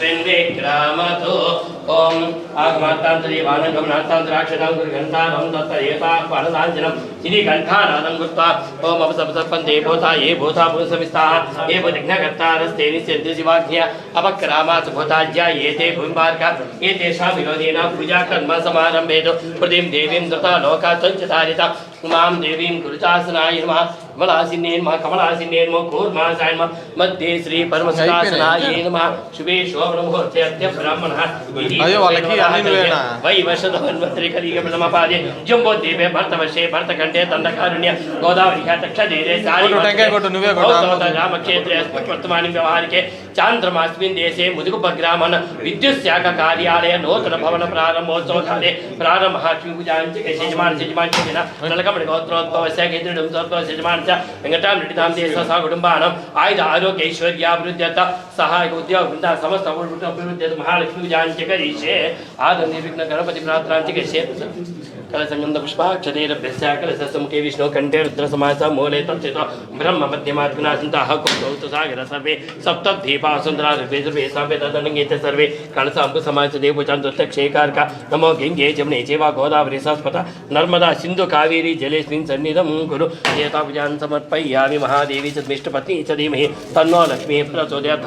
విశ్వన్విక్రమతో ఓం ఆగమాతాంతరీవానంగమనాథాంతరాక్షణం గురుగంధానం దత్త ఏతాః పరదాంజనం ఇది కంఠానాదం కృత్వా ఓం అపసపసపంతే భూతా ఏ భూతా పుంసమిస్తాః ఏ భుజఘ్నకర్తారస్తే నిశ్చంతి శివాజ్ఞ అపక్రామాత్ భూతాజ్య ఏతే భూమిమార్గ ఏతేషాం విరోధేన పూజా కర్మ సమారంభేతు ప్రతిం దేవీం దృత లోకా సంచితారిత ఉమాం దేవీం కురుచాసనాయ నమః కమలాసిన్నే నమః కమలాసిన్నే నమః కూర్మాసాయ నమః మధ్య శ్రీ పరమశివాసనాయ నమః శుభే శోభన ముహూర్తే అద్య బ్రాహ్మణः అయ్యో, వాళ్ళకి అన్ని నువ్వేనా? వై వర్షధన్వంతరి కలిగ ప్రణమపాదే జంబో దేవే భర్తవర్షే భర్తకంఠే దండకారుణ్య గోదావరి తక్షదేరే కొట్టు, టెంకాయ కొట్టు, నువ్వే కొట్టు. రామక్షేత్రే అస్మిన్ వర్తమాని వ్యవహారికే చాంద్రమాస్మిన్ దేశే ముదుగుపగ్రామన్ విద్యుత్ శాఖ కార్యాలయ నూతన భవన ప్రారంభోత్సవ కాలే ప్రారంభ పూజాంచ యజమాన యజమాన జన నలకమణి గోత్రోద్భవ శాఖ ఇంద్రుడం సోత్భవ యజమాన చ వెంకటాం నటిదాం దేశ సహ కుటుంబానం ఆయుధ ఆరోగ్య ఐశ్వర్యాభివృద్ధ్యత సహాయక ఉద్యోగ బృంద సమస్త అభివృద్ధి మహాలక్ష్మి పూజాంచ कलसङ्गन्दपुष्पाक्षतेरभ्यस्याकलसमुखे विष्णो कण्ठे रुद्रसमासः मूले तच्चितो ब्रह्म मध्यमार्गुनाचिन्ताः कौतौतसागर सर्वे सप्तद्वीपा सुन्दरा सर्वे सर्वे साम्वेदनङ्गीते नमो गिङ्गे जमुने गोदावरी सास्पता नर्मदा कावेरी जलेस्मिन् महादेवी च मिष्टपत्नी च धीमहि तन्नो लक्ष्मी प्रचोदयात्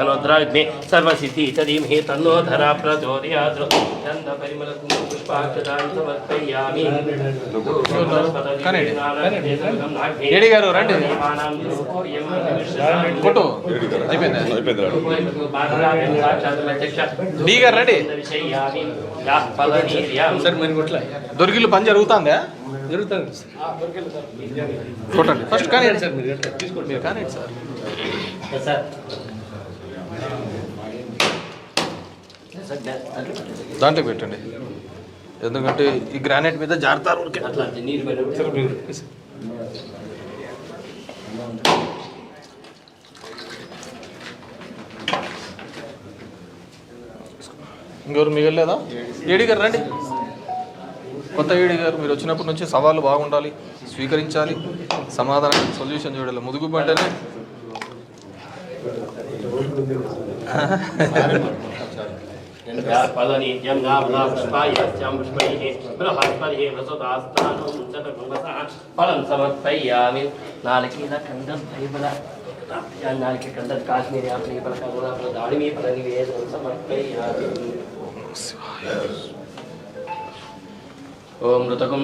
समर्पयामि ఏడి గారు రండి. కొట్టు. అయిపోయింది డి గారు రండి. సార్ దొరికిలు పని జరుగుతుందా? జరుగుతుంది. కొట్టండి. ఫస్ట్ కానీ సార్ మీరు మీరు కానీ సార్ దాంట్లో పెట్టండి. ఎందుకంటే ఈ గ్రానైట్ మీద జారుతారు ఇంకెవరు మిగలేదా ఏడి గారు రండి. కొత్త ఏడి గారు మీరు వచ్చినప్పటి నుంచి సవాళ్ళు బాగుండాలి స్వీకరించాలి సమాధానం సొల్యూషన్ చూడాలి. ముదుగు పంటనే पलनीत्यं नाभ्नास्तस्तायाश्चां विष्मये बृहस्पतिः वसुतास्तानो मुञ्चतकुवसः फलं समर्पयामि। नारकीलकन्दद्वैबल नारकीकन्दत् काश्मीरे फल करुणाफल दाडिमी फलनिवेदनं समर्पयामि।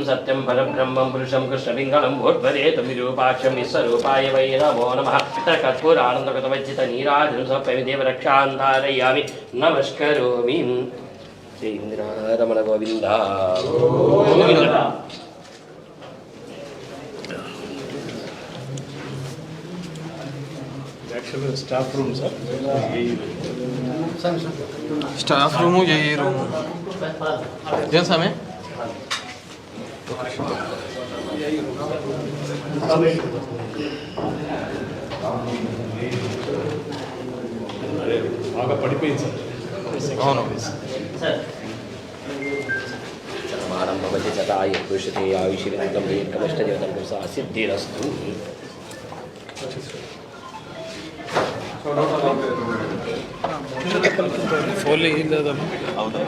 సత్యం పరబ్రహ్మం పురుషం కృష్ణపింగళం భూర్భరేతం విరూపాక్షం విశ్వరూపాయ వై నమో నమ కర్పూరానందగతవచ్చిత నీరాజనం సమర్పయామి దేవరక్షాంధారయామి నమస్కరోమి శ్రీ ఇంద్రారమణ గోవింద గోవింద యాక్చువల్గా staff room sir staff room ఏ రూము ఏం సమయం బాగా పడిపోయింది సార్. అవును. శతమానం భవతి శతాయ పురుషతే ఆయుషిరంగం ఏకమష్టదేవతం పురుషా సిద్ధిరస్తు. ఫోన్లో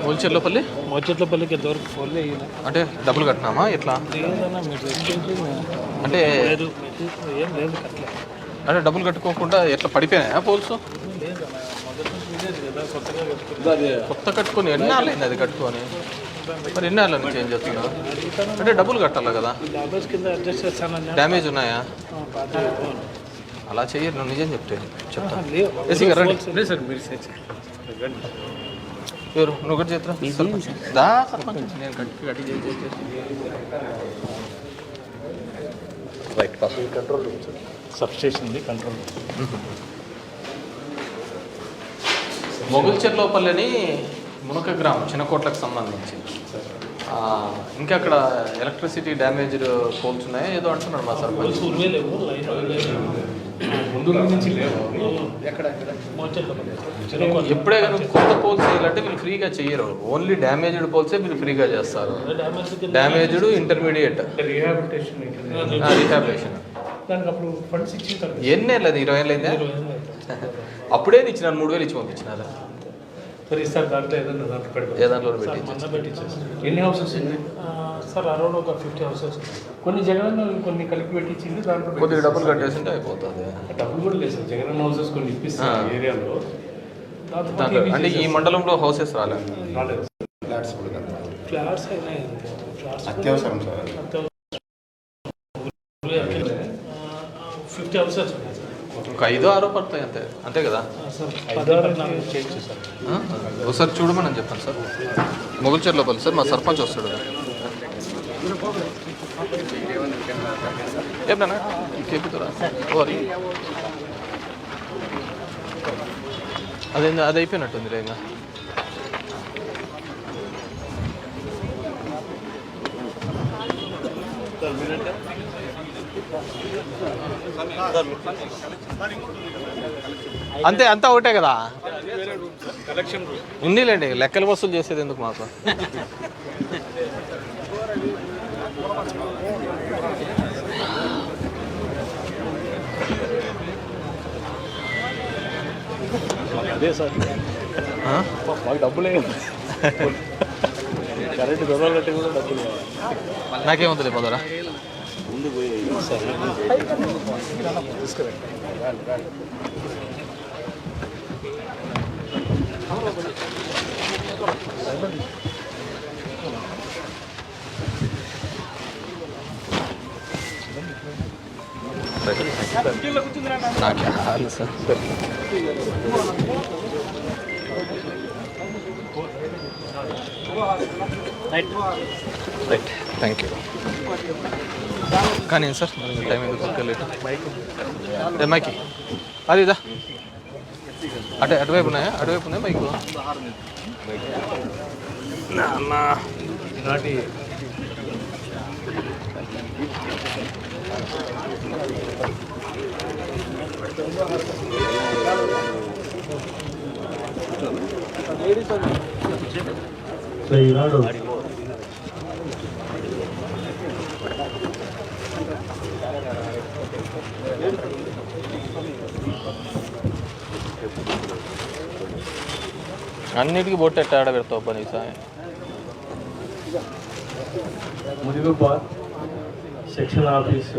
హోల్సేల్లోపల్లి మొచ్చట్లపల్లికి ఎంతవరకు ఫోన్లో అంటే డబ్బులు కట్టినామా? ఎట్లా? అంటే ఏం లేదు అంటే డబ్బులు కట్టుకోకుండా ఎట్లా పడిపోయినాయా పోల్స్? కొత్త కట్టుకొని ఎన్నాళ్ళైంది అది కట్టుకొని? మరి ఎన్నాళ్ళ నుంచి ఏం చేస్తున్నా అంటే డబ్బులు కట్టాలి కదా? డాబర్స్ కింద అడ్జస్ట్ చేస్తానన్నా డ్యామేజ్ ఉన్నాయా? అలా చెయ్యరు నిజం చెప్తే చెప్తా. లేవు సార్ ఎవరు? నువ్వు ఒకటి చేతురా. దా. సర్పంచ్ నేను. Right pass control room sir substation ఉంది కంట్రోల్ రూమ్ మొగుల్చెర్లోపల్లిని మునక గ్రామం చిన్నకోట్లకు సంబంధించి. ఆ, ఇంకా అక్కడ ఎలక్ట్రిసిటీ డ్యామేజ్డ్ పోల్స్ ఉన్నాయా? ఏదో అంటున్నాడు మా సర్పంచ్. ముందు నుంచి లేవు ఎక్కడ ఎప్పుడే కానీ కొత్త పోల్స్ చేయాలంటే వీళ్ళు ఫ్రీగా చెయ్యరు ఓన్లీ డ్యామేజ్డ్ పోల్సే వీళ్ళు ఫ్రీగా చేస్తారు. డ్యామేజ్డ్ ఇంటర్మీడియట్ రీహాబిలిటేషన్ రీహాబిలేషన్ దానికి అప్పుడు ఫండ్స్ ఇచ్చిన తర్వాత. ఎన్ని లేదు ఇరవై ఏళ్ళు అయిందా. అప్పుడే ఇచ్చినారు? మూడు వేలు ఇచ్చి పంపించినారు? సరే దాంట్లో ఏదన్నా దాంట్లో పెడతాం. ఏ దాంట్లో సార్ పెట్టి ఎన్ని హౌసెస్ ఉన్నాయి సార్ అరౌండ్ ఒక ఫిఫ్టీ హౌసెస్. కొన్ని జగన్ కొన్ని కలిపి పెట్టించింది దాంట్లో కొద్దిగా డబ్బులు కట్టేసింటే అయిపోతుంది. డబ్బులు కూడా లేదు సార్. జగన్ హౌసెస్ కొన్ని ఇప్పిస్తారు ఆ. ఏరియాలో. అంటే ఈ. మండలంలో హౌసెస్ రాలేదు రాలేదు. ఫ్లాట్స్. ఫ్లాట్స్ అయినాయి. అత్యవసరం సార్. అది. Fifty houses. ఉన్నాయి ఒక ఐదో ఆరో పడతాయి అంతే అంతే కదా? ఒకసారి చూడమని అని చెప్పాను సార్ మొగుల్చర్ లోపల సార్ మా సర్పంచ్ వస్తాడు. ఏమన్నా కేపుతారా ఓరి. అదే అది అయిపోయినట్టుంది ఇంకా అంతే అంతా ఒకటే కదా? ఉన్నీలేండి లెక్కలు వసూలు చేసేది ఎందుకు మాకు? అదే సార్? మాకు డబ్బులే. కరెంట్ దొరకాలంటే కూడా డబ్బులు నాకేముంది పోదరా నాకు hall sir Right thank you కానీ సార్ మరి టైం ఎందుకు మైకి. అది ఇదా. అటు అటువైపు ఉన్నాయా? అటువైపు ఉన్నాయా మైకు? నాటి సో ఈనాడు అన్నిటికీ బొట్టు ఎట్ట ఆడ పెడతావు పని సాయం ముదిగుబాద్ సెక్షన్ ఆఫీస్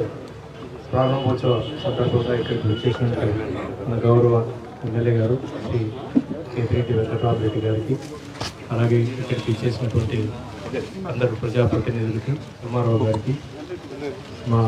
ప్రారంభోత్సవ సందర్భంగా ఇక్కడికి వచ్చేసినందుకు మన గౌరవ ఎమ్మెల్యే గారు శ్రీ కేతిరెడ్డి వెంకటరామరెడ్డి గారికి అలాగే ఇక్కడికి చేసినటువంటి అందరు ప్రజాప్రతినిధులకి కుమారావు గారికి మా